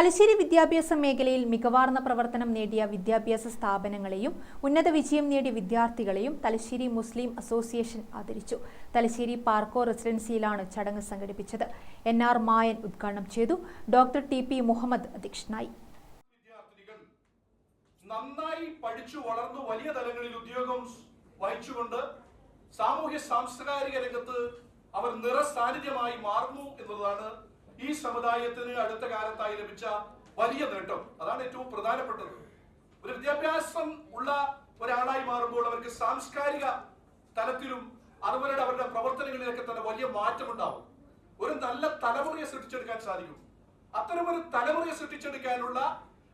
തലശ്ശേരി വിദ്യാഭ്യാസ മേഖലയിൽ മികവാർന്ന പ്രവർത്തനം നേടിയ വിദ്യാഭ്യാസ സ്ഥാപനങ്ങളെയും ഉന്നത വിജയം നേടിയ വിദ്യാർത്ഥികളെയും തലശ്ശേരി മുസ്ലിം അസോസിയേഷൻ ആദരിച്ചു. തലശ്ശേരി പാർക്കോ റെസിഡൻസിയിലാണ് ചടങ്ങ് സംഘടിപ്പിച്ചത്. എൻ ആർ മായൻ ഉദ്ഘാടനം ചെയ്തു. ഡോക്ടർ ടി പി മുഹമ്മദ് അധ്യക്ഷനായി. നന്നായി പഠിച്ചു വളർന്നു വലിയ തലങ്ങളിൽ ഉദ്യോഗം വഹിച്ചുകൊണ്ട് സാമൂഹ്യ സാംസ്കാരിക രംഗത്ത് അവർ നിറസാന്നിധ്യമായി മാറുന്നു എന്നതാണ് ഈ സമുദായത്തിന് അടുത്ത കാലത്തായി ലഭിച്ച വലിയ നേട്ടം. അതാണ് ഏറ്റവും പ്രധാനപ്പെട്ടത്. ഒരു വിദ്യാഭ്യാസം ഉള്ള ഒരാളായി മാറുമ്പോൾ അവർക്ക് സാംസ്കാരിക തലത്തിലും അതുപോലെ അവരുടെ പ്രവർത്തനങ്ങളിലൊക്കെ തന്നെ വലിയ മാറ്റമുണ്ടാവും. ഒരു നല്ല തലമുറയെ സൃഷ്ടിച്ചെടുക്കാൻ സാധിക്കും. അത്തരമൊരു തലമുറയെ സൃഷ്ടിച്ചെടുക്കാനുള്ള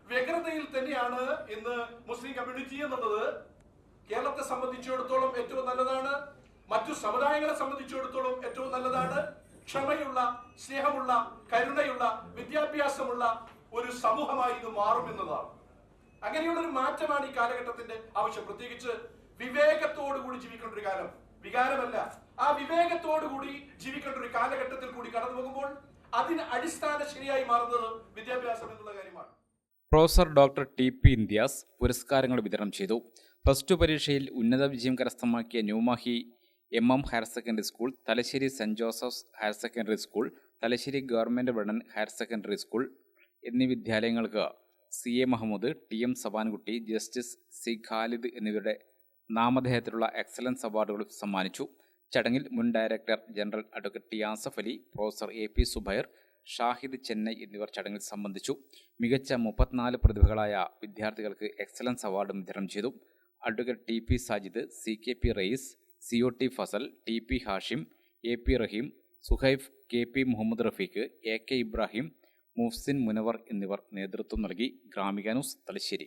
വ്യഗ്രതയിൽ തന്നെയാണ് ഇന്ന് മുസ്ലിം കമ്മ്യൂണിറ്റി എന്നുള്ളത്. കേരളത്തെ സംബന്ധിച്ചിടത്തോളം ഏറ്റവും നല്ലതാണ്. മറ്റു സമുദായങ്ങളെ സംബന്ധിച്ചിടത്തോളം ഏറ്റവും നല്ലതാണ്. ക്ഷമയുള്ള സ്നേഹമുള്ള കരുണയുള്ള വിദ്യാഭ്യാസമുള്ള ഒരു സമൂഹമായി ഇത് മാറുമെന്നതാണ് അങ്ങനെയുള്ള ഒരു മാറ്റമാണ് ഈ കാലഘട്ടത്തിന്റെ ആവശ്യം. പ്രത്യേകിച്ച് വിവേകത്തോടു കൂടി ജീവിക്കേണ്ട ഒരു കാലം വികാരമല്ല. ആ വിവേകത്തോടു കൂടി ജീവിക്കേണ്ട ഒരു കാലഘട്ടത്തിൽ കൂടി കടന്നു പോകുമ്പോൾ അതിന് അടിസ്ഥാന ശരിയായി മാറുന്നത് വിദ്യാഭ്യാസം എന്നുള്ള കാര്യമാണ്. പ്രൊഫസർ ഡോക്ടർ ടി പി ഇന്ത്യാസ് പുരസ്കാരങ്ങൾ വിതരണം ചെയ്തു. പ്ലസ് ടു പരീക്ഷയിൽ ഉന്നത വിജയം കരസ്ഥമാക്കിയ Newmahe M M higher secondary school Thalassery saint Joseph's higher secondary school Thalassery government വിടൻ higher secondary school എന്നീ വിദ്യാലയങ്ങൾക്ക് C A Muhammad T M Sabankutty justice C Khalid എന്നിവരുടെ നാമധേയത്തിലുള്ള എക്സലൻസ് അവാർഡുകൾ സമ്മാനിച്ചു. ചടങ്ങിൽ മുൻ director general advocate T Asaf Ali professor A P Subair Shahid Chennai എന്നിവർ ചടങ്ങിൽ സംബന്ധിച്ചു. മികച്ച മുപ്പത്തിനാല് പ്രതിഭകളായ വിദ്യാർത്ഥികൾക്ക് എക്സലൻസ് അവാർഡും വിതരണം ചെയ്തു. Advocate T P Sajid C K P Rayees C O T Fasal T P Hashim A P Raheem Suhaif K P Muhammad Rafeeq A K Ibrahim Mufsin Munavar എന്നിവർ നേതൃത്വം നൽകി Gramika news Thalassery.